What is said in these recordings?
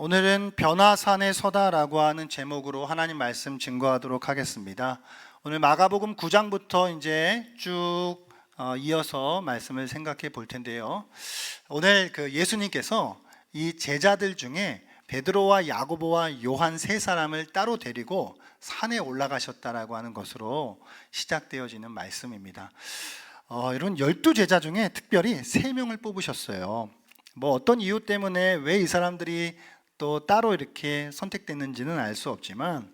오늘은 변화산에 서다라고 하는 제목으로 하나님 말씀 증거하도록 하겠습니다. 오늘 마가복음 9장부터 이제 쭉 어, 이어서 말씀을 생각해 볼 텐데요. 오늘 그 예수님께서 이 제자들 중에 베드로와 야고보와 요한 세 사람을 따로 데리고 산에 올라가셨다라고 하는 것으로 시작되어지는 말씀입니다. 어, 이런 열두 제자 중에 특별히 세 명을 뽑으셨어요. 뭐 어떤 이유 때문에 왜 이 사람들이 또 따로 이렇게 선택됐는지는 알 수 없지만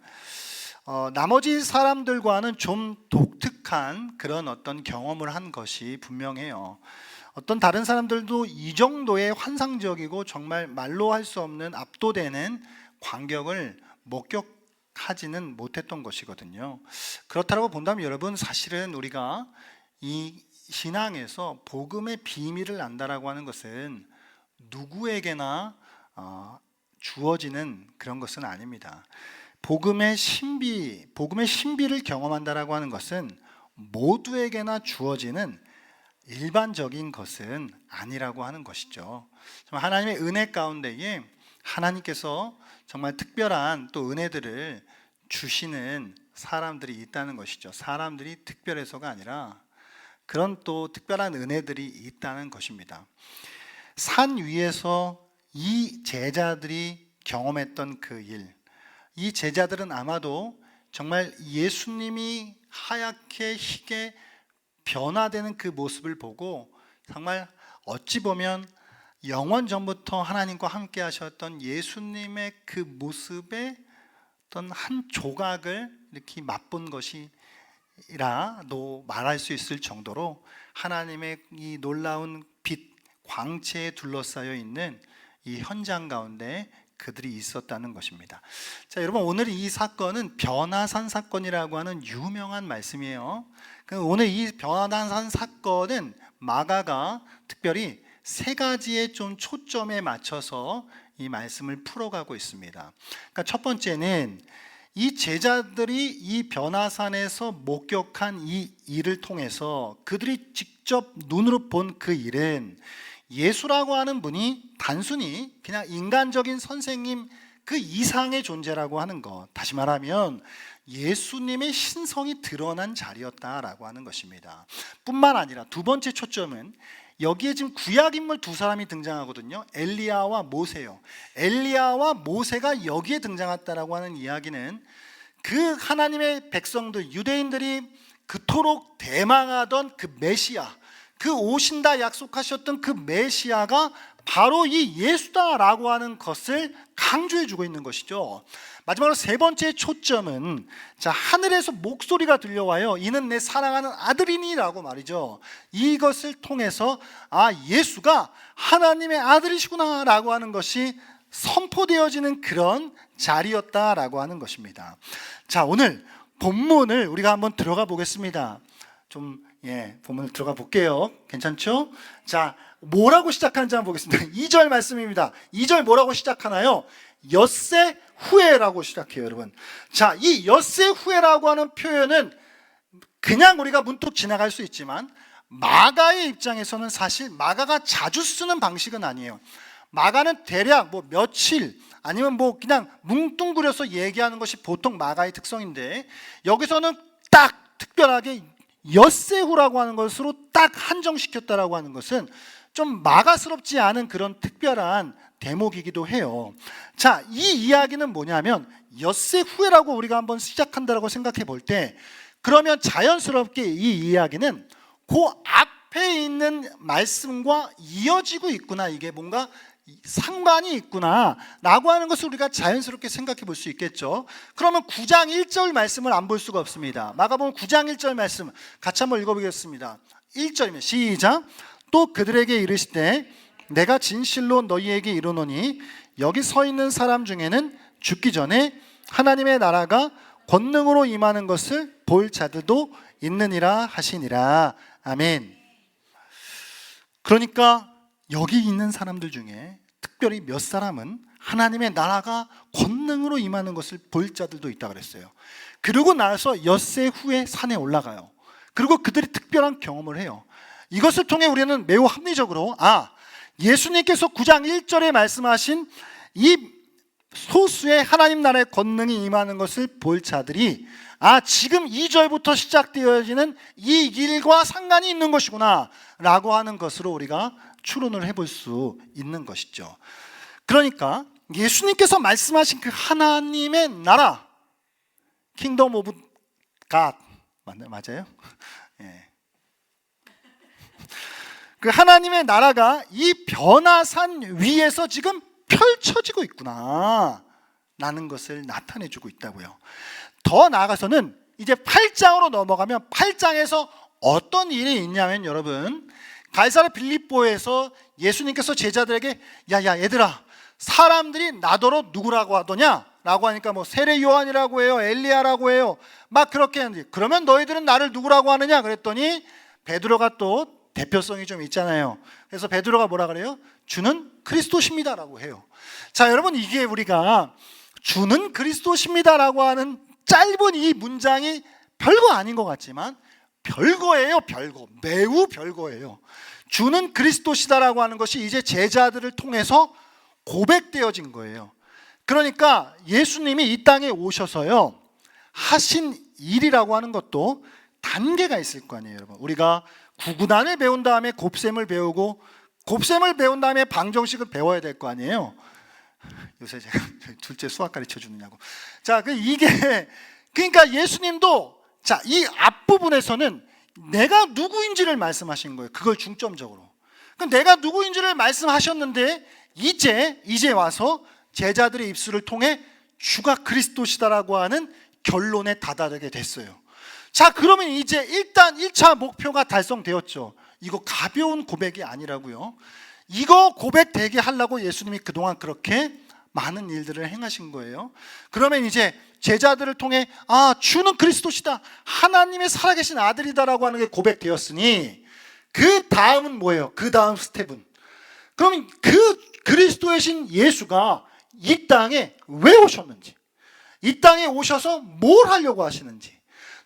어, 나머지 사람들과는 좀 독특한 그런 어떤 경험을 한 것이 분명해요. 어떤 다른 사람들도 이 정도의 환상적이고 정말 말로 할 수 없는 압도되는 광경을 목격하지는 못했던 것이거든요. 그렇다고 본다면 여러분 사실은 우리가 이 신앙에서 복음의 비밀을 안다라고 하는 것은 누구에게나 어, 주어지는 그런 것은 아닙니다. 복음의 신비, 복음의 신비를 경험한다라고 하는 것은 모두에게나 주어지는 일반적인 것은 아니라고 하는 것이죠. 하나님의 은혜 가운데에 하나님께서 정말 특별한 또 은혜들을 주시는 사람들이 있다는 것이죠. 사람들이 특별해서가 아니라 그런 또 특별한 은혜들이 있다는 것입니다. 산 위에서 이 제자들이 경험했던 그 일, 이 제자들은 아마도 정말 예수님이 하얗게 희게 변화되는 그 모습을 보고 정말 어찌 보면 영원 전부터 하나님과 함께 하셨던 예수님의 그 모습의 어떤 한 조각을 이렇게 맛본 것이라도 말할 수 있을 정도로 하나님의 이 놀라운 빛 광채에 둘러싸여 있는 이 현장 가운데 그들이 있었다는 것입니다. 자, 여러분 오늘 이 사건은 변화산 사건이라고 하는 유명한 말씀이에요. 그 오늘 이 변화산 사건은 마가가 특별히 세 가지의 좀 초점에 맞춰서 이 말씀을 풀어가고 있습니다. 그러니까 첫 번째는 이 제자들이 이 변화산에서 목격한 이 일을 통해서 그들이 직접 눈으로 본 그 일은 예수라고 하는 분이 단순히 그냥 인간적인 선생님 그 이상의 존재라고 하는 것. 다시 말하면 예수님의 신성이 드러난 자리였다라고 하는 것입니다. 뿐만 아니라 두 번째 초점은 여기에 지금 구약 인물 두 사람이 등장하거든요. 엘리야와 모세요. 엘리야와 모세가 여기에 등장했다라고 하는 이야기는 그 하나님의 백성들 유대인들이 그토록 대망하던 그 메시아 그 오신다 약속하셨던 그 메시아가 바로 이 예수다라고 하는 것을 강조해 주고 있는 것이죠. 마지막으로 세 번째 초점은 자 하늘에서 목소리가 들려와요. 이는 내 사랑하는 아들이니라고 말이죠. 이것을 통해서 아 예수가 하나님의 아들이시구나라고 하는 것이 선포되어지는 그런 자리였다라고 하는 것입니다. 자 오늘 본문을 우리가 한번 들어가 보겠습니다. 좀 예, 본문 들어가 볼게요. 괜찮죠? 자, 뭐라고 시작하는지 한번 보겠습니다. 2절 말씀입니다. 2절 뭐라고 시작하나요? 엿새 후에라고 시작해요, 여러분. 자, 이 엿새 후에라고 하는 표현은 그냥 우리가 문득 지나갈 수 있지만 마가의 입장에서는 사실 마가가 자주 쓰는 방식은 아니에요. 마가는 대략 뭐 며칠 아니면 뭐 그냥 뭉뚱그려서 얘기하는 것이 보통 마가의 특성인데 여기서는 딱 특별하게 엿새후라고 하는 것으로 딱 한정시켰다라고 하는 것은 좀 마가스럽지 않은 그런 특별한 대목이기도 해요. 자, 이 이야기는 뭐냐면 엿새 후에라고 우리가 한번 시작한다라고 생각해 볼 때 그러면 자연스럽게 이 이야기는 그 앞에 있는 말씀과 이어지고 있구나. 이게 뭔가 상관이 있구나 라고 하는 것을 우리가 자연스럽게 생각해 볼 수 있겠죠. 그러면 9장 1절 말씀을 안 볼 수가 없습니다. 마가복음 9장 1절 말씀 같이 한번 읽어보겠습니다. 1절이면 시작. 또 그들에게 이르시되 내가 진실로 너희에게 이르노니 여기 서 있는 사람 중에는 죽기 전에 하나님의 나라가 권능으로 임하는 것을 볼 자들도 있느니라 하시니라. 아멘. 그러니까 여기 있는 사람들 중에 특별히 몇 사람은 하나님의 나라가 권능으로 임하는 것을 볼 자들도 있다 그랬어요. 그리고 나서 엿새 후에 산에 올라가요. 그리고 그들이 특별한 경험을 해요. 이것을 통해 우리는 매우 합리적으로 아 예수님께서 9장 1절에 말씀하신 이 소수의 하나님 나라의 권능이 임하는 것을 볼 자들이 아 지금 2절부터 시작되어지는 이 일과 상관이 있는 것이구나 라고 하는 것으로 우리가 추론을 해볼 수 있는 것이죠 그러니까 예수님께서 말씀하신 그 하나님의 나라 킹덤 오브 갓 맞아요? 예. 그 하나님의 나라가 이 변화산 위에서 지금 펼쳐지고 있구나 라는 것을 나타내 주고 있다고요. 더 나아가서는 이제 8장으로 넘어가면 8장에서 어떤 일이 있냐면 여러분 갈사르 빌립보에서 예수님께서 제자들에게 야야 얘들아 사람들이 나더러 누구라고 하더냐 라고 하니까 뭐 세례 요한이라고 해요 엘리야라고 해요. 막 그렇게 하는데 그러면 너희들은 나를 누구라고 하느냐? 그랬더니 베드로가 또 대표성이 좀 있잖아요. 그래서 베드로가 뭐라 그래요 주는 그리스도십니다라고 해요. 자 여러분 이게 우리가 주는 그리스도십니다라고 하는 짧은 이 문장이 별거 아닌 것 같지만 별거예요 별거. 매우 별거예요. 주는 그리스도시다라고 하는 것이 이제 제자들을 통해서 고백되어진 거예요. 그러니까 예수님이 이 땅에 오셔서요 하신 일이라고 하는 것도 단계가 있을 거 아니에요 여러분. 우리가 구구단을 배운 다음에 곱셈을 배우고 곱셈을 배운 다음에 방정식을 배워야 될 거 아니에요. 요새 제가 둘째 수학 가르쳐 주느냐고. 자, 그 이게 그러니까 예수님도 자, 이 앞부분에서는 내가 누구인지를 말씀하신 거예요. 그걸 중점적으로. 그 내가 누구인지를 말씀하셨는데 이제 이제 와서 제자들의 입술을 통해 주가 그리스도시다라고 하는 결론에 다다르게 됐어요. 자, 그러면 이제 일단 1차 목표가 달성되었죠. 이거 가벼운 고백이 아니라고요. 이거 고백되게 하려고 예수님이 그동안 그렇게 많은 일들을 행하신 거예요. 그러면 이제 제자들을 통해 아 주는 그리스도시다 하나님의 살아계신 아들이다라고 하는 게 고백되었으니 그 다음은 뭐예요? 그 다음 스텝은 그럼 그 그리스도의 신 예수가 이 땅에 왜 오셨는지 이 땅에 오셔서 뭘 하려고 하시는지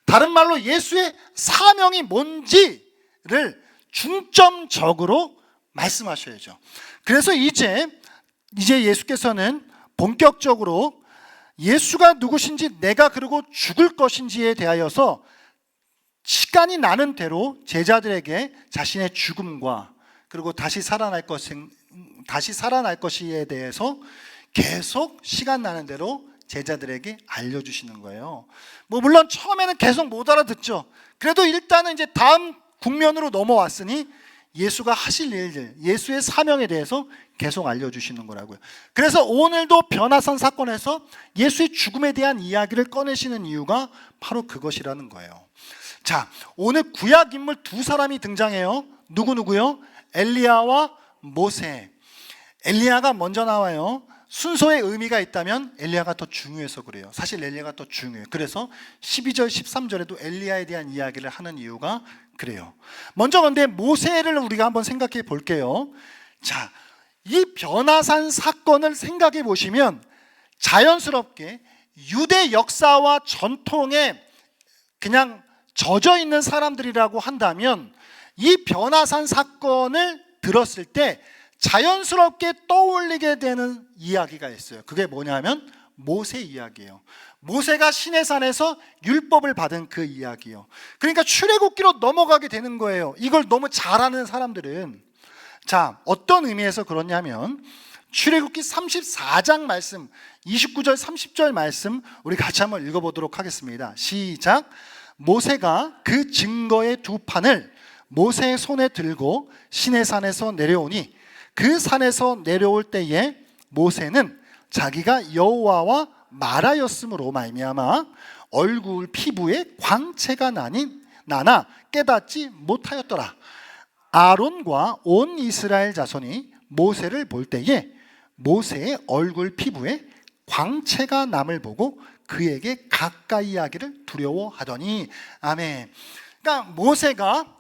다른 말로 예수의 사명이 뭔지를 중점적으로 말씀하셔야죠. 그래서 이제 이제 예수께서는 본격적으로 예수가 누구신지 내가 그리고 죽을 것인지에 대하여서 시간이 나는 대로 제자들에게 자신의 죽음과 그리고 다시 살아날 것은 다시 살아날 것이에 대해서 계속 시간 나는 대로 제자들에게 알려주시는 거예요. 뭐 물론 처음에는 계속 못 알아듣죠. 그래도 일단은 이제 다음 국면으로 넘어왔으니 예수가 하실 일들, 예수의 사명에 대해서 계속 알려주시는 거라고요. 그래서 오늘도 변화산 사건에서 예수의 죽음에 대한 이야기를 꺼내시는 이유가 바로 그것이라는 거예요. 자, 오늘 구약 인물 두 사람이 등장해요. 누구누구요? 엘리야와 모세. 엘리야가 먼저 나와요. 순서의 의미가 있다면 엘리야가 더 중요해서 그래요. 사실 엘리야가 더 중요해요. 그래서 12절, 13절에도 엘리야에 대한 이야기를 하는 이유가 그래요. 먼저 근데 모세를 우리가 한번 생각해 볼게요. 자, 이 변화산 사건을 생각해 보시면 자연스럽게 유대 역사와 전통에 그냥 젖어 있는 사람들이라고 한다면 이 변화산 사건을 들었을 때 자연스럽게 떠올리게 되는 이야기가 있어요. 그게 뭐냐면 모세 이야기예요. 모세가 시내산에서 율법을 받은 그 이야기요. 그러니까 출애굽기로 넘어가게 되는 거예요. 이걸 너무 잘하는 사람들은 자, 어떤 의미에서 그러냐면 출애굽기 34장 말씀 29절 30절 말씀 우리 같이 한번 읽어 보도록 하겠습니다. 시작. 모세가 그 증거의 두 판을 모세의 손에 들고 시내산에서 내려오니 그 산에서 내려올 때에 모세는 자기가 여호와와 말하였으므로 말미암아 얼굴 피부에 광채가 나니 나나 깨닫지 못하였더라. 아론과 온 이스라엘 자손이 모세를 볼 때에 모세의 얼굴 피부에 광채가 남을 보고 그에게 가까이 하기를 두려워하더니 아멘. 그러니까 모세가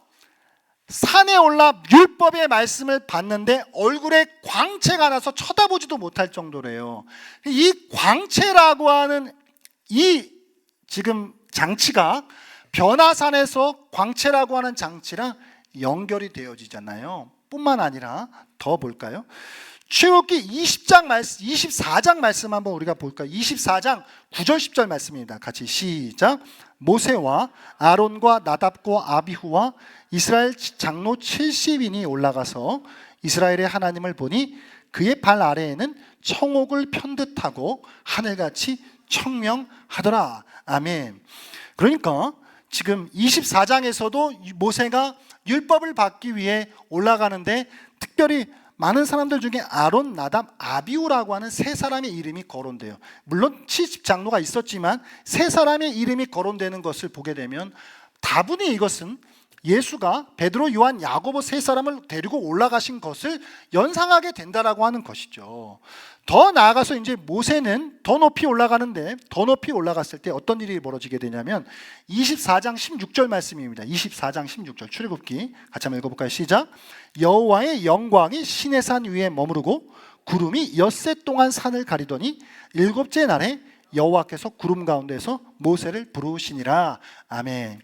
산에 올라 율법의 말씀을 받는데 얼굴에 광채가 나서 쳐다보지도 못할 정도래요. 이 광채라고 하는 이 지금 장치가 변화산에서 광채라고 하는 장치랑 연결이 되어지잖아요. 뿐만 아니라 더 볼까요? 출애굽기 20장 말씀 24장 말씀 한번 우리가 볼까요? 24장 9절 10절 말씀입니다. 같이 시작. 모세와 아론과 나답과 아비후와 이스라엘 장로 70인이 올라가서 이스라엘의 하나님을 보니 그의 발 아래에는 청옥을 편 듯하고 하늘같이 청명하더라. 아멘. 그러니까 지금 24장에서도 모세가 율법을 받기 위해 올라가는데 특별히 많은 사람들 중에 아론, 나답, 아비우라고 하는 세 사람의 이름이 거론돼요. 물론 70장로가 있었지만 세 사람의 이름이 거론되는 것을 보게 되면 다분히 이것은 예수가 베드로, 요한, 야고보 세 사람을 데리고 올라가신 것을 연상하게 된다라고 하는 것이죠. 더 나아가서 이제 모세는 더 높이 올라가는데 더 높이 올라갔을 때 어떤 일이 벌어지게 되냐면 24장 16절 말씀입니다. 24장 16절 출애굽기 같이 한번 읽어볼까요? 시작. 여호와의 영광이 신의 산 위에 머무르고 구름이 엿새 동안 산을 가리더니 일곱째 날에 여호와께서 구름 가운데서 모세를 부르시니라. 아멘.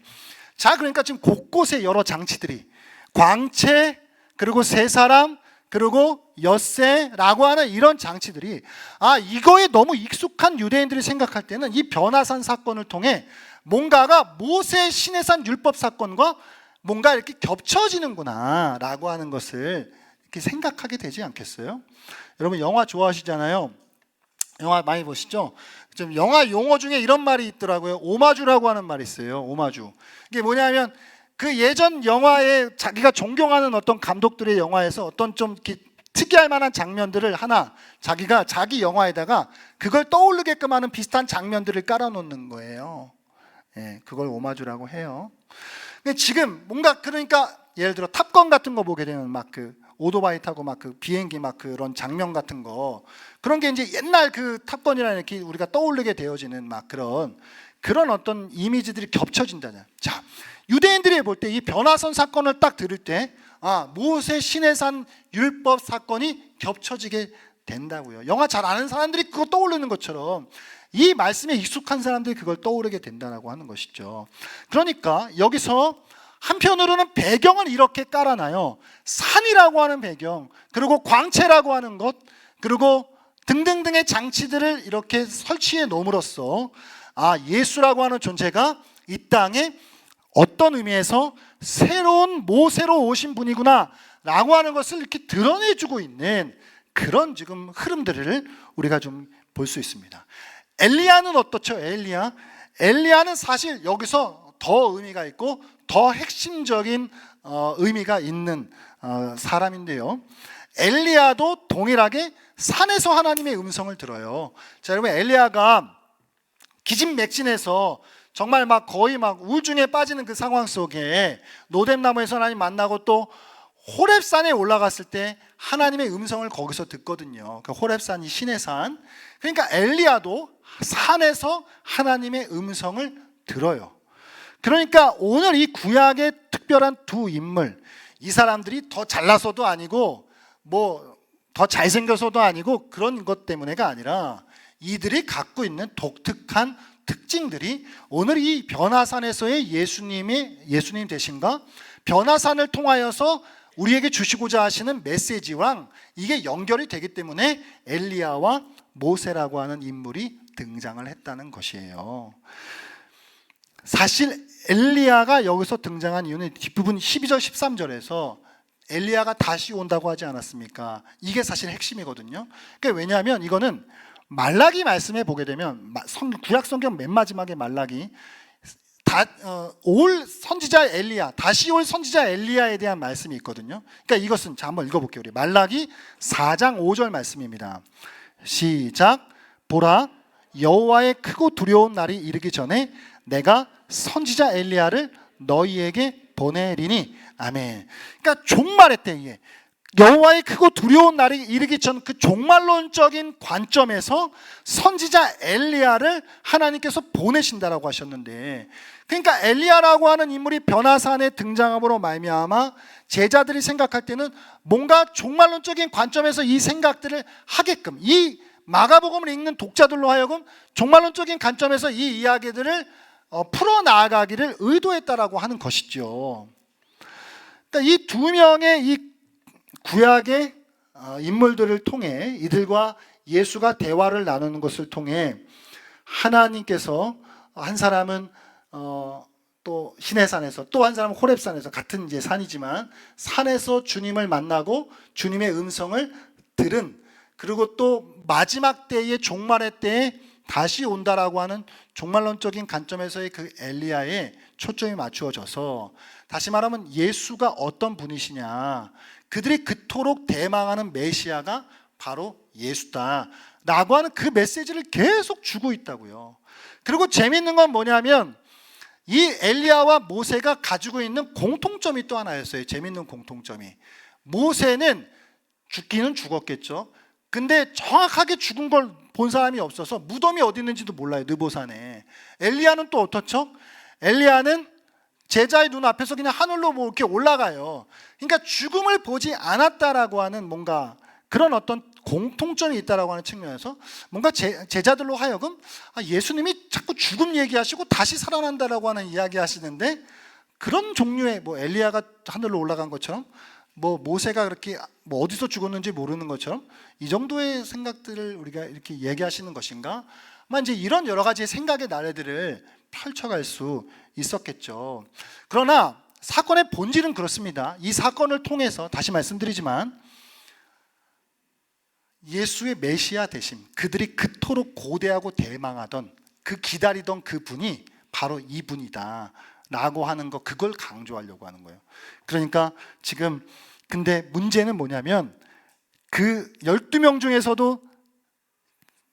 자, 그러니까 지금 곳곳에 여러 장치들이 광채 그리고 세 사람 그리고 엿새라고 하는 이런 장치들이 아 이거에 너무 익숙한 유대인들이 생각할 때는 이 변화산 사건을 통해 뭔가가 모세 신해산 율법 사건과 뭔가 이렇게 겹쳐지는구나라고 하는 것을 이렇게 생각하게 되지 않겠어요? 여러분 영화 좋아하시잖아요. 영화 많이 보시죠? 좀 영화 용어 중에 이런 말이 있더라고요. 오마주라고 하는 말이 있어요. 오마주. 이게 뭐냐면 그 예전 영화에 자기가 존경하는 어떤 감독들의 영화에서 어떤 좀 특이할 만한 장면들을 하나 자기가 자기 영화에다가 그걸 떠오르게끔 하는 비슷한 장면들을 깔아놓는 거예요. 예, 그걸 오마주라고 해요. 근데 지금 뭔가 그러니까 예를 들어 탑건 같은 거 보게 되면 막 그 오토바이 타고 막 그 비행기 막 그런 장면 같은 거 그런 게 이제 옛날 그 탑건이라는 이렇게 우리가 떠올리게 되어지는 막 그런 그런 어떤 이미지들이 겹쳐진다냐. 자, 유대인들이 볼 때 이 변화선 사건을 딱 들을 때 아, 모세 시내산 율법 사건이 겹쳐지게 된다고요. 영화 잘 아는 사람들이 그거 떠오르는 것처럼 이 말씀에 익숙한 사람들이 그걸 떠오르게 된다라고 하는 것이죠. 그러니까 여기서 한편으로는 배경을 이렇게 깔아놔요. 산이라고 하는 배경, 그리고 광채라고 하는 것, 그리고 등등등의 장치들을 이렇게 설치해 놓음으로써 아, 예수라고 하는 존재가 이 땅에 어떤 의미에서 새로운 모세로 오신 분이구나 라고 하는 것을 이렇게 드러내주고 있는 그런 지금 흐름들을 우리가 좀 볼 수 있습니다. 엘리야는 어떻죠? 엘리야. 엘리야는 사실 여기서 더 의미가 있고 더 핵심적인 어, 의미가 있는 어, 사람인데요. 엘리야도 동일하게 산에서 하나님의 음성을 들어요. 자, 여러분 엘리야가 기진맥진해서 정말 막 거의 막 우중에 빠지는 그 상황 속에 노뎀나무에서 하나님 만나고 또 호렙산에 올라갔을 때 하나님의 음성을 거기서 듣거든요. 그 호렙산이 신의 산. 그러니까 엘리야도 산에서 하나님의 음성을 들어요. 그러니까 오늘 이 구약의 특별한 두 인물, 이 사람들이 더 잘나서도 아니고 뭐 더 잘생겨서도 아니고 그런 것 때문에가 아니라 이들이 갖고 있는 독특한 특징들이 오늘 이 변화산에서의 예수님이 예수님 되신가 변화산을 통하여서 우리에게 주시고자 하시는 메시지랑 이게 연결이 되기 때문에 엘리야와 모세라고 하는 인물이 등장을 했다는 것이에요. 사실 엘리야가 여기서 등장한 이유는 뒷부분 12절 13절에서 엘리야가 다시 온다고 하지 않았습니까? 이게 사실 핵심이거든요. 그러니까 왜냐하면 이거는 말라기 말씀에 보게 되면 성, 구약 성경 맨 마지막에 말라기 다, 어, 올 선지자 엘리야 다시 올 선지자 엘리야에 대한 말씀이 있거든요. 그러니까 이것은 자 한번 읽어볼게요. 우리 말라기 4장 5절 말씀입니다. 시작 보라 여호와의 크고 두려운 날이 이르기 전에 내가 선지자 엘리야를 너희에게 보내리니 아멘. 그러니까 종말했대 이게. 여호와의 크고 두려운 날이 이르기 전 그 종말론적인 관점에서 선지자 엘리야를 하나님께서 보내신다라고 하셨는데 그러니까 엘리야라고 하는 인물이 변화산에 등장함으로 말미암아 제자들이 생각할 때는 뭔가 종말론적인 관점에서 이 생각들을 하게끔 이 마가복음을 읽는 독자들로 하여금 종말론적인 관점에서 이 이야기들을 어, 풀어 나아가기를 의도했다라고 하는 것이죠. 그러니까 이 두 명의 이 구약의 어, 인물들을 통해 이들과 예수가 대화를 나누는 것을 통해 하나님께서 한 사람은 어, 또 시내산에서 또 한 사람은 호렙산에서 같은 이제 산이지만 산에서 주님을 만나고 주님의 음성을 들은 그리고 또 마지막 때의 종말의 때에 다시 온다라고 하는 종말론적인 관점에서의 그 엘리야에 초점이 맞추어져서 다시 말하면 예수가 어떤 분이시냐 그들이 그토록 대망하는 메시아가 바로 예수다라고 하는 그 메시지를 계속 주고 있다고요. 그리고 재밌는 건 뭐냐면 이 엘리야와 모세가 가지고 있는 공통점이 또 하나였어요. 재밌는 공통점이. 모세는 죽기는 죽었겠죠. 근데 정확하게 죽은 걸 본 사람이 없어서 무덤이 어디 있는지도 몰라요. 느보산에. 엘리야는 또 어떻죠? 엘리야는 제자의 눈 앞에서 그냥 하늘로 뭐 이렇게 올라가요. 그러니까 죽음을 보지 않았다라고 하는 뭔가 그런 어떤 공통점이 있다라고 하는 측면에서 뭔가 제, 제자들로 하여금 아, 예수님이 자꾸 죽음 얘기하시고 다시 살아난다라고 하는 이야기 하시는데 그런 종류의 뭐 엘리야가 하늘로 올라간 것처럼 뭐 모세가 그렇게 뭐 어디서 죽었는지 모르는 것처럼 이 정도의 생각들을 우리가 이렇게 얘기하시는 것인가? 아마 이제 이런 여러 가지 생각의 나래들을 펼쳐갈 수 있었겠죠. 그러나 사건의 본질은 그렇습니다. 이 사건을 통해서 다시 말씀드리지만 예수의 메시아 대심, 그들이 그토록 고대하고 대망하던 그 기다리던 그 분이 바로 이 분이다. 라고 하는 거, 그걸 강조하려고 하는 거예요. 그러니까 지금, 근데 문제는 뭐냐면 그 12명 중에서도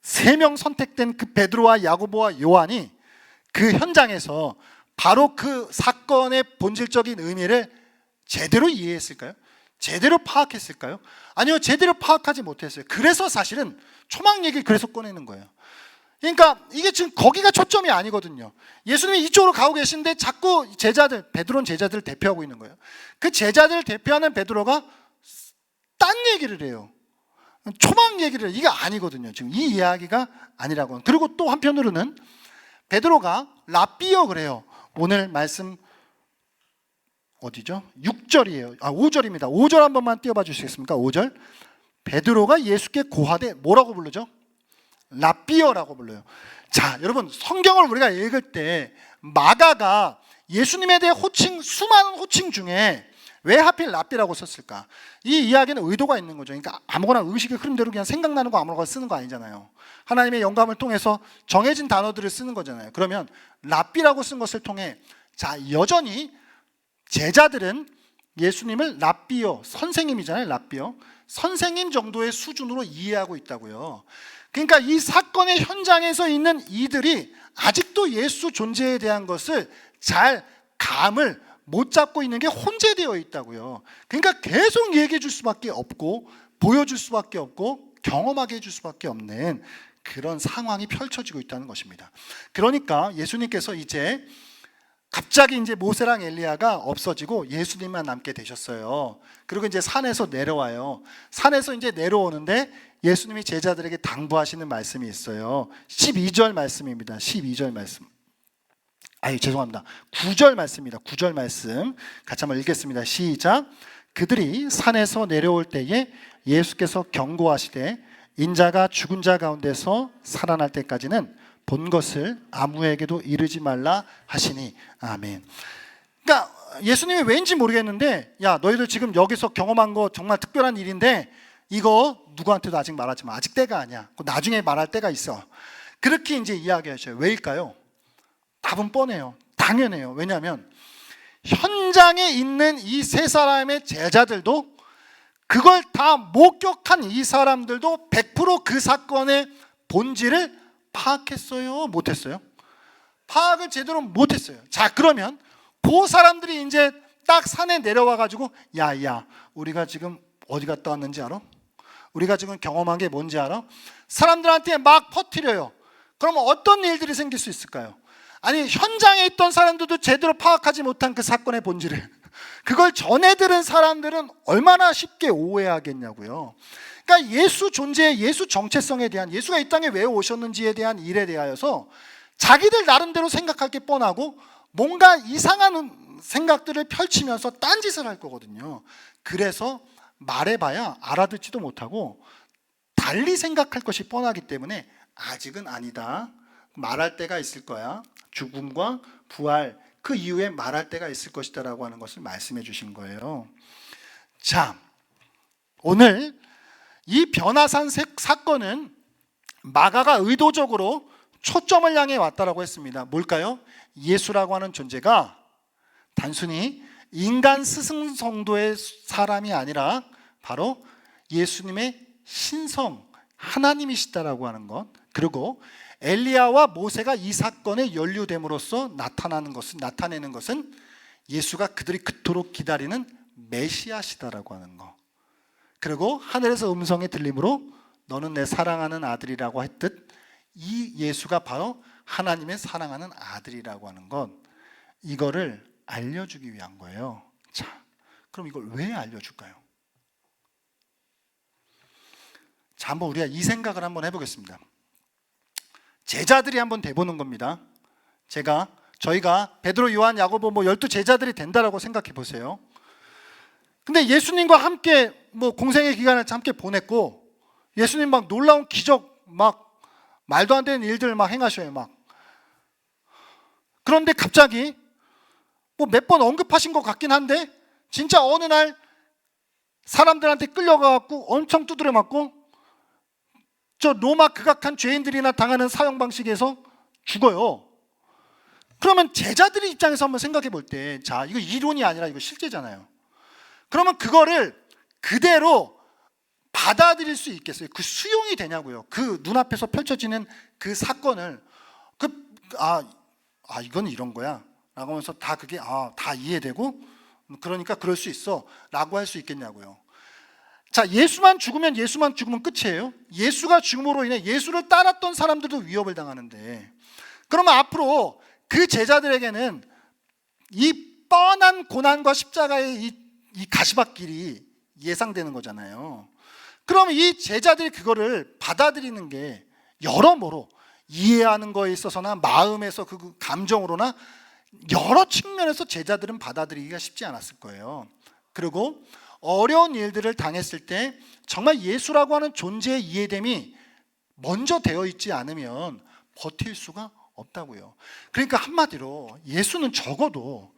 3명 선택된 그 베드로와 야고보와 요한이 그 현장에서 바로 그 사건의 본질적인 의미를 제대로 이해했을까요? 제대로 파악했을까요? 아니요, 제대로 파악하지 못했어요. 그래서 사실은 초막 얘기를 그래서 꺼내는 거예요. 그러니까 이게 지금 거기가 초점이 아니거든요. 예수님이 이쪽으로 가고 계신데 자꾸 제자들, 베드로는 제자들을 대표하고 있는 거예요. 그 제자들을 대표하는 베드로가 딴 얘기를 해요. 초막 얘기를 해요. 이게 아니거든요. 지금 이 이야기가 아니라고. 그리고 또 한편으로는 베드로가 라비어 그래요. 오늘 말씀 어디죠? 6절이에요. 아, 5절입니다. 5절 한 번만 띄워봐 주시겠습니까? 5절. 베드로가 예수께 고하되 뭐라고 부르죠? 라비어라고 불러요. 자, 여러분 성경을 우리가 읽을 때 마가가 예수님에 대해 호칭 수많은 호칭 중에 왜 하필 라비라고 썼을까? 이 이야기는 의도가 있는 거죠. 그러니까 아무거나 의식의 흐름대로 그냥 생각나는 거 아무거나 쓰는 거 아니잖아요. 하나님의 영감을 통해서 정해진 단어들을 쓰는 거잖아요. 그러면 라비라고 쓴 것을 통해 자 여전히 제자들은 예수님을 라비어 선생님이잖아요. 라비어 선생님 정도의 수준으로 이해하고 있다고요. 그러니까 이 사건의 현장에서 있는 이들이 아직도 예수 존재에 대한 것을 잘 감을 못 잡고 있는 게 혼재되어 있다고요. 그러니까 계속 얘기해 줄 수밖에 없고 보여줄 수밖에 없고 경험하게 해줄 수밖에 없는 그런 상황이 펼쳐지고 있다는 것입니다. 그러니까 예수님께서 이제 갑자기 이제 모세랑 엘리야가 없어지고 예수님만 남게 되셨어요. 그리고 이제 산에서 내려와요. 산에서 이제 내려오는데 예수님이 제자들에게 당부하시는 말씀이 있어요. 12절 말씀입니다. 12절 말씀. 아유, 죄송합니다. 9절 말씀입니다. 9절 말씀. 같이 한번 읽겠습니다. 시작. 그들이 산에서 내려올 때에 예수께서 경고하시되 인자가 죽은 자 가운데서 살아날 때까지는 본 것을 아무에게도 이르지 말라 하시니 아멘. 그러니까 예수님이 왠지 모르겠는데 야 너희들 지금 여기서 경험한 거 정말 특별한 일인데 이거 누구한테도 아직 말하지 마. 아직 때가 아니야. 나중에 말할 때가 있어. 그렇게 이제 이야기하셔요. 왜일까요? 답은 뻔해요. 당연해요. 왜냐하면 현장에 있는 이 세 사람의 제자들도 그걸 다 목격한 이 사람들도 100%그 사건의 본질을 파악했어요? 못했어요? 파악을 제대로 못했어요. 자, 그러면 그 사람들이 이제 딱 산에 내려와 가지고 야, 야, 우리가 지금 어디 갔다 왔는지 알아? 우리가 지금 경험한 게 뭔지 알아? 사람들한테 막 퍼뜨려요. 그러면 어떤 일들이 생길 수 있을까요? 아니, 현장에 있던 사람들도 제대로 파악하지 못한 그 사건의 본질을 그걸 전해 들은 사람들은 얼마나 쉽게 오해하겠냐고요. 그러니까 예수 존재, 예수 정체성에 대한 예수가 이 땅에 왜 오셨는지에 대한 일에 대하여서 자기들 나름대로 생각할 게 뻔하고 뭔가 이상한 생각들을 펼치면서 딴짓을 할 거거든요. 그래서 말해봐야 알아듣지도 못하고 달리 생각할 것이 뻔하기 때문에 아직은 아니다. 말할 때가 있을 거야. 죽음과 부활 그 이후에 말할 때가 있을 것이다라고 하는 것을 말씀해 주신 거예요. 자, 오늘 이 변화산 색- 사건은 마가가 의도적으로 초점을 향해 왔다라고 했습니다. 뭘까요? 예수라고 하는 존재가 단순히 인간 스승 정도의 사람이 아니라 바로 예수님의 신성 하나님이시다라고 하는 것. 그리고 엘리야와 모세가 이 사건에 연루됨으로써 나타나는 것은 나타내는 것은 예수가 그들이 그토록 기다리는 메시아시다라고 하는 것. 그리고 하늘에서 음성이 들림으로 너는 내 사랑하는 아들이라고 했듯 이 예수가 바로 하나님의 사랑하는 아들이라고 하는 것. 이거를 알려주기 위한 거예요. 자, 그럼 이걸 왜 알려줄까요? 자, 한번 우리가 이 생각을 한번 해보겠습니다. 제자들이 한번 돼보는 겁니다. 제가 저희가 베드로, 요한, 야고보 뭐 열두 제자들이 된다라고 생각해 보세요. 근데 예수님과 함께 뭐 공생의 기간을 함께 보냈고 예수님 막 놀라운 기적 막 말도 안 되는 일들 막 행하셔요 막. 그런데 갑자기 뭐 몇 번 언급하신 것 같긴 한데 진짜 어느 날 사람들한테 끌려가갖고 엄청 두드려 맞고 저 로마 극악한 죄인들이나 당하는 사형 방식에서 죽어요. 그러면 제자들의 입장에서 한번 생각해 볼 때, 자, 이거 이론이 아니라 이거 실제잖아요. 그러면 그거를 그대로 받아들일 수 있겠어요? 그 수용이 되냐고요. 그 눈앞에서 펼쳐지는 그 사건을 그 아, 아 이건 이런 거야. 라고 하면서 다 그게 아, 다 이해되고 그러니까 그럴 수 있어. 라고 할 수 있겠냐고요. 자, 예수만 죽으면 예수만 죽으면 끝이에요. 예수가 죽음으로 인해 예수를 따랐던 사람들도 위협을 당하는데 그러면 앞으로 그 제자들에게는 이 뻔한 고난과 십자가의 이, 이 가시밭길이 예상되는 거잖아요. 그럼 이 제자들이 그거를 받아들이는 게 여러모로 이해하는 거에 있어서나 마음에서 그 감정으로나 여러 측면에서 제자들은 받아들이기가 쉽지 않았을 거예요. 그리고 어려운 일들을 당했을 때 정말 예수라고 하는 존재의 이해됨이 먼저 되어 있지 않으면 버틸 수가 없다고요. 그러니까 한마디로 예수는 적어도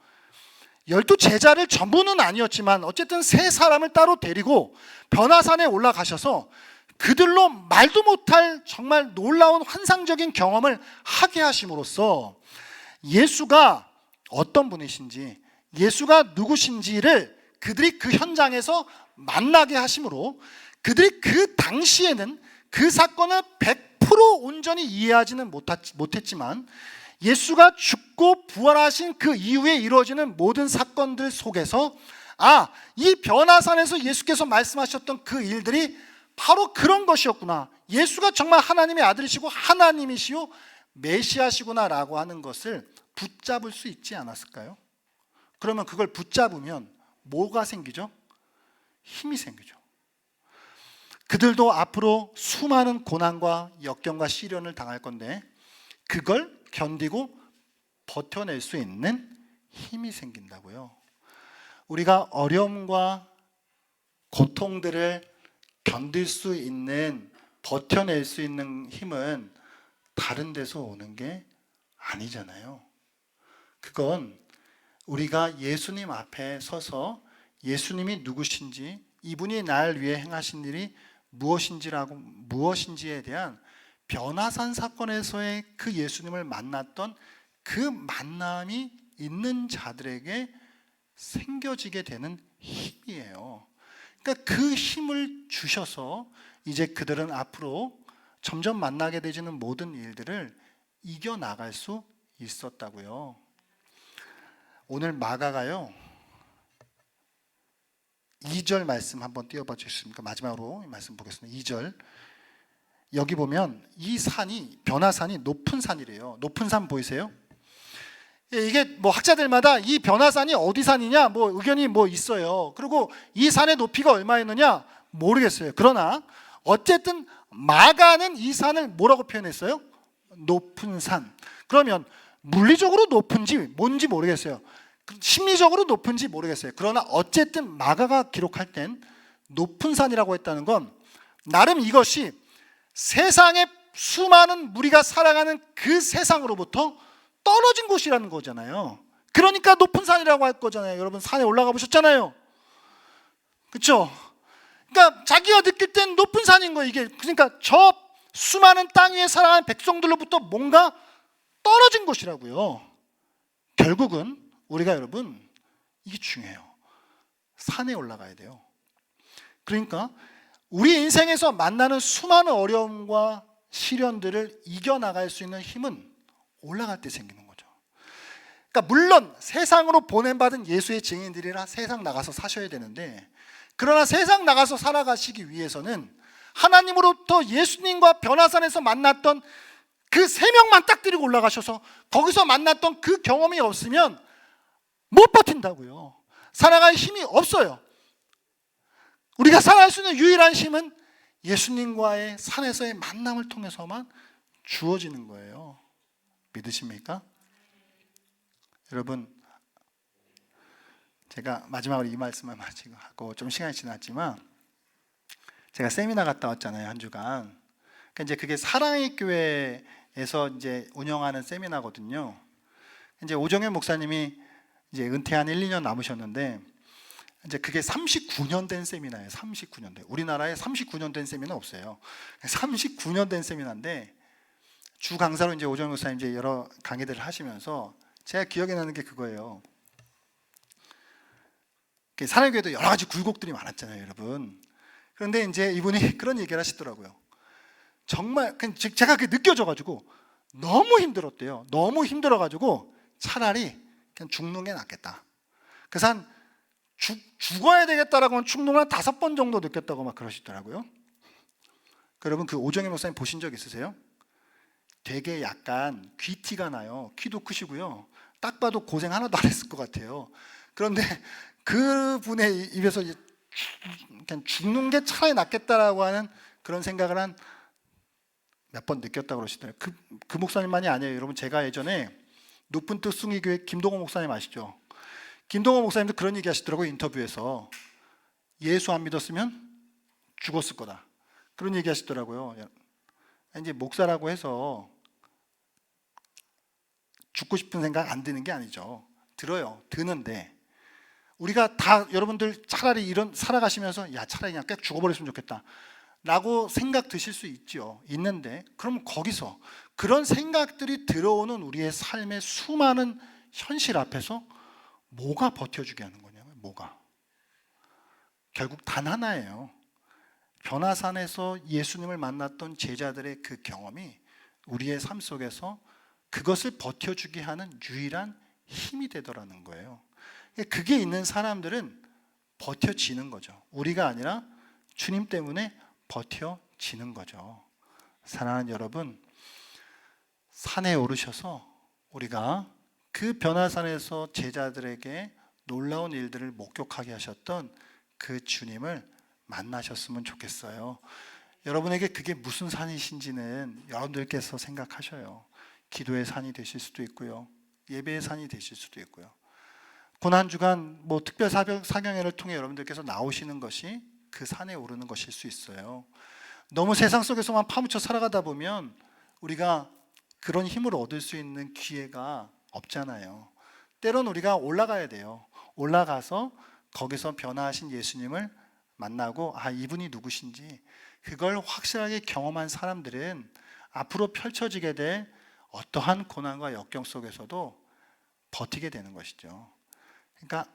열두 제자를 전부는 아니었지만 어쨌든 세 사람을 따로 데리고 변화산에 올라가셔서 그들로 말도 못할 정말 놀라운 환상적인 경험을 하게 하심으로써 예수가 어떤 분이신지 예수가 누구신지를 그들이 그 현장에서 만나게 하심으로 그들이 그 당시에는 그 사건을 100% 온전히 이해하지는 못했지만 예수가 죽고 부활하신 그 이후에 이루어지는 모든 사건들 속에서 아, 이 변화산에서 예수께서 말씀하셨던 그 일들이 바로 그런 것이었구나. 예수가 정말 하나님의 아들이시고 하나님이시요 메시아시구나라고 하는 것을 붙잡을 수 있지 않았을까요? 그러면 그걸 붙잡으면 뭐가 생기죠? 힘이 생기죠. 그들도 앞으로 수많은 고난과 역경과 시련을 당할 건데 그걸 견디고 버텨낼 수 있는 힘이 생긴다고요. 우리가 어려움과 고통들을 견딜 수 있는 버텨낼 수 있는 힘은 다른 데서 오는 게 아니잖아요. 그건 우리가 예수님 앞에 서서 예수님이 누구신지 이분이 날 위해 행하신 일이 무엇인지라고 무엇인지에 대한 변화산 사건에서의 그 예수님을 만났던 그 만남이 있는 자들에게 생겨지게 되는 힘이에요. 그러니까 그 힘을 주셔서 이제 그들은 앞으로 점점 만나게 되지는 모든 일들을 이겨 나갈 수 있었다고요. 오늘 마가가요. 2절 말씀 한번 띄워봐 주십니까? 마지막으로 이 말씀 보겠습니다. 2절. 여기 보면 이 산이 변화산이 높은 산이래요. 높은 산 보이세요? 예, 이게 뭐 학자들마다 이 변화산이 어디 산이냐 뭐 의견이 뭐 있어요. 그리고 이 산의 높이가 얼마였느냐 모르겠어요. 그러나 어쨌든 마가는 이 산을 뭐라고 표현했어요? 높은 산. 그러면 물리적으로 높은지 뭔지 모르겠어요. 심리적으로 높은지 모르겠어요. 그러나 어쨌든 마가가 기록할 땐 높은 산이라고 했다는 건 나름 이것이 세상의 수많은 무리가 살아가는 그 세상으로부터 떨어진 곳이라는 거잖아요. 그러니까 높은 산이라고 할 거잖아요. 여러분 산에 올라가 보셨잖아요. 그렇죠? 그러니까 자기가 느낄 땐 높은 산인 거예요. 이게 그러니까 저 수많은 땅 위에 살아가는 백성들로부터 뭔가 떨어진 곳이라고요. 결국은 우리가 여러분 이게 중요해요. 산에 올라가야 돼요. 그러니까 우리 인생에서 만나는 수많은 어려움과 시련들을 이겨나갈 수 있는 힘은 올라갈 때 생기는 거죠. 그러니까 물론 세상으로 보낸받은 예수의 증인들이라 세상 나가서 사셔야 되는데 그러나 세상 나가서 살아가시기 위해서는 하나님으로부터 예수님과 변화산에서 만났던 그 세 명만 딱 데리고 올라가셔서 거기서 만났던 그 경험이 없으면 못 버틴다고요. 살아갈 힘이 없어요. 우리가 살아갈 수 있는 유일한 힘은 예수님과의 산에서의 만남을 통해서만 주어지는 거예요. 믿으십니까? 여러분, 제가 마지막으로 이 말씀을 마치고 하고 좀 시간이 지났지만 제가 세미나 갔다 왔잖아요 한 주간. 그러니까 이제 그게 사랑의 교회 에서 이제 운영하는 세미나거든요. 이제 오정현 목사님이 이제 은퇴한 1, 2년 남으셨는데 이제 그게 39년 된 세미나예요. 39년 된. 우리나라에 39년 된 세미나 없어요. 39년 된 세미나인데 주 강사로 이제 오정현 목사님 이제 여러 강의들을 하시면서 제가 기억에 나는 게 그거예요. 사랑교회도 여러 가지 굴곡들이 많았잖아요, 여러분. 그런데 이제 이분이 그런 얘기를 하시더라고요. 정말 그냥 제- 제가 그게 느껴져가지고 너무 힘들었대요. 너무 힘들어가지고 차라리 그냥 죽는 게 낫겠다. 그래서 한 죽, 죽어야 되겠다라고 하면 충동을 한 다섯 번 정도 느꼈다고 막 그러시더라고요. 여러분 그 오정희 목사님 보신 적 있으세요? 되게 약간 귀티가 나요. 키도 크시고요. 딱 봐도 고생 하나도 안 했을 것 같아요. 그런데 그 분의 입에서 그냥 죽는 게 차라리 낫겠다라고 하는 그런 생각을 한 몇 번 느꼈다고 그러시더라고요. 그, 그 목사님만이 아니에요. 여러분 제가 예전에 높은 뜻 숭이교회 김동호 목사님 아시죠? 김동호 목사님도 그런 얘기 하시더라고요. 인터뷰에서 예수 안 믿었으면 죽었을 거다. 그런 얘기 하시더라고요. 이제 목사라고 해서 죽고 싶은 생각 안 드는 게 아니죠. 들어요. 드는데 우리가 다 여러분들 차라리 이런 살아가시면서 야 차라리 그냥 꽤 죽어버렸으면 좋겠다. 라고 생각 드실 수 있죠. 있는데 그럼 거기서 그런 생각들이 들어오는 우리의 삶의 수많은 현실 앞에서 뭐가 버텨주게 하는 거냐면 뭐가 결국 단 하나예요. 변화산에서 예수님을 만났던 제자들의 그 경험이 우리의 삶 속에서 그것을 버텨주게 하는 유일한 힘이 되더라는 거예요. 그게 있는 사람들은 버텨지는 거죠. 우리가 아니라 주님 때문에 버텨지는 거죠. 사랑하는 여러분, 산에 오르셔서 우리가 그 변화산에서 제자들에게 놀라운 일들을 목격하게 하셨던 그 주님을 만나셨으면 좋겠어요. 여러분에게 그게 무슨 산이신지는 여러분들께서 생각하셔요. 기도의 산이 되실 수도 있고요. 예배의 산이 되실 수도 있고요. 고난 주간 뭐 특별 사경, 사경회를 통해 여러분들께서 나오시는 것이 그 산에 오르는 것일 수 있어요. 너무 세상 속에서만 파묻혀 살아가다 보면 우리가 그런 힘을 얻을 수 있는 기회가 없잖아요. 때론 우리가 올라가야 돼요. 올라가서 거기서 변화하신 예수님을 만나고 아 이분이 누구신지 그걸 확실하게 경험한 사람들은 앞으로 펼쳐지게 될 어떠한 고난과 역경 속에서도 버티게 되는 것이죠. 그러니까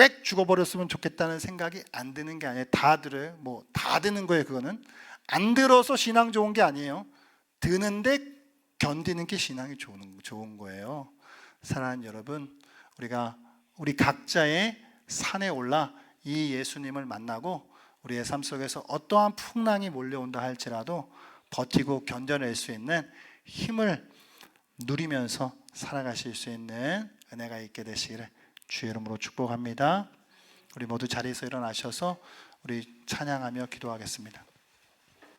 꽥 죽어버렸으면 좋겠다는 생각이 안 드는 게 아니에요. 다 들어요. 뭐 다 드는 거예요. 그거는 안 들어서 신앙 좋은 게 아니에요. 드는데 견디는 게 신앙이 좋은 좋은 거예요. 사랑하는 여러분, 우리가 우리 각자의 산에 올라 이 예수님을 만나고 우리의 삶 속에서 어떠한 풍랑이 몰려온다 할지라도 버티고 견뎌낼 수 있는 힘을 누리면서 살아가실 수 있는 은혜가 있게 되시기를 주의 이름으로 축복합니다. 우리 모두 자리에서 일어나셔서 우리 찬양하며 기도하겠습니다.